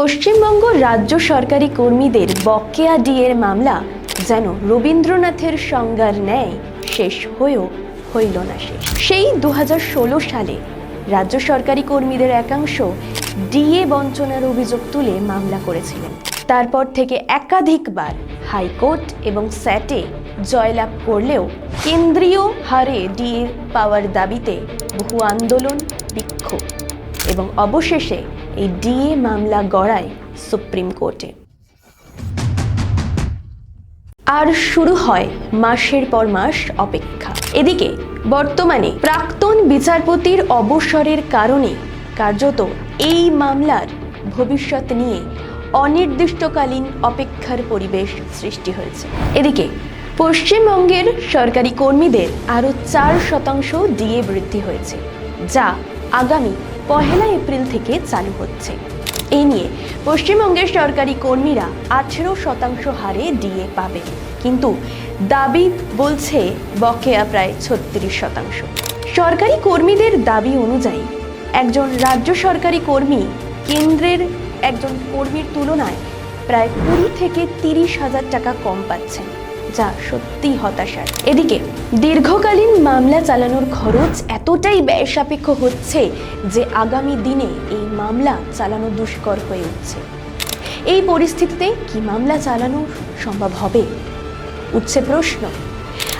পশ্চিমবঙ্গ রাজ্য সরকারি কর্মীদের বকেয়া ডিএর মামলা যেন রবীন্দ্রনাথের সংজ্ঞার ন্যায় শেষ হয়েও হইল না শেষ। সেই দু হাজার ষোলো সালে রাজ্য সরকারি কর্মীদের একাংশ ডিএ বঞ্চনার অভিযোগ তুলে মামলা করেছিলেন। তারপর থেকে একাধিকবার হাইকোর্ট এবং স্যাটে জয়লাভ করলেও কেন্দ্রীয় হারে ডিএ পাওয়ার দাবিতে বহু আন্দোলন, বিক্ষোভ এবং অবশেষে এই ডিএ মামলা গড়ায় সুপ্রিম কোর্টে। আর শুরু হয় মাসের পর মাস অপেক্ষা। এদিকে বর্তমানে প্রাক্তন বিচারপতির অবসরের কারণে কার্যত এই মামলার ভবিষ্যৎ নিয়ে অনির্দিষ্টকালীন অপেক্ষার পরিবেশ সৃষ্টি হয়েছে। এদিকে পশ্চিমবঙ্গের সরকারি কর্মীদের আরও চার শতাংশ ডিএ বৃদ্ধি হয়েছে, যা আগামী পহেলা এপ্রিল থেকে চালু হচ্ছে। এই নিয়ে পশ্চিমবঙ্গের সরকারি কর্মীরা আঠেরো শতাংশ হারে ডিএ পাবে। কিন্তু দাবি বলছে বকেয়া প্রায় ছত্রিশ শতাংশ। সরকারি কর্মীদের দাবি অনুযায়ী একজন রাজ্য সরকারি কর্মী কেন্দ্রের একজন কর্মীর তুলনায় প্রায় কুড়ি থেকে তিরিশ হাজার টাকা কম পাচ্ছেন। যা সত্যি হতাশার। এদিকে, দীর্ঘকালীন মামলা চালানোর খরচ এতটাই ব্যয় সাপেক্ষ হচ্ছে যে আগামী দিনে এই মামলা চালানো দুষ্কর হয়ে উঠছে। এই পরিস্থিতিতে কি মামলা চালানো সম্ভব হবে? উঠছে প্রশ্ন।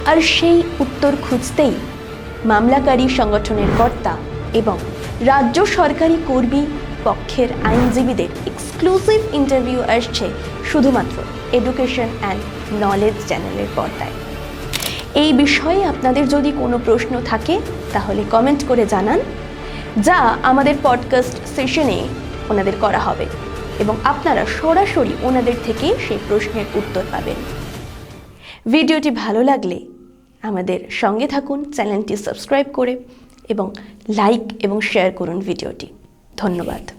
আর সেই উত্তর খুঁজতেই মামলাকারী সংগঠনের কর্তা এবং রাজ্য সরকারি কর্মী পক্ষের আইনজীবীদের এক্সক্লুসিভ ইন্টারভিউ আসছে শুধুমাত্র। এডুকেশন অ্যান্ড নলেজ চ্যানেলের পর্দায়। এই বিষয়ে আপনাদের যদি কোনো প্রশ্ন থাকে, তাহলে কমেন্ট করে জানান, যা আমাদের পডকাস্ট সেশনে ওনাদের করা হবে এবং আপনারা সরাসরি ওনাদের থেকে সেই প্রশ্নের উত্তর পাবেন। ভিডিওটি ভালো লাগলে আমাদের সঙ্গে থাকুন, চ্যানেলটি সাবস্ক্রাইব করে এবং লাইক এবং শেয়ার করুন ভিডিওটি। ধন্যবাদ।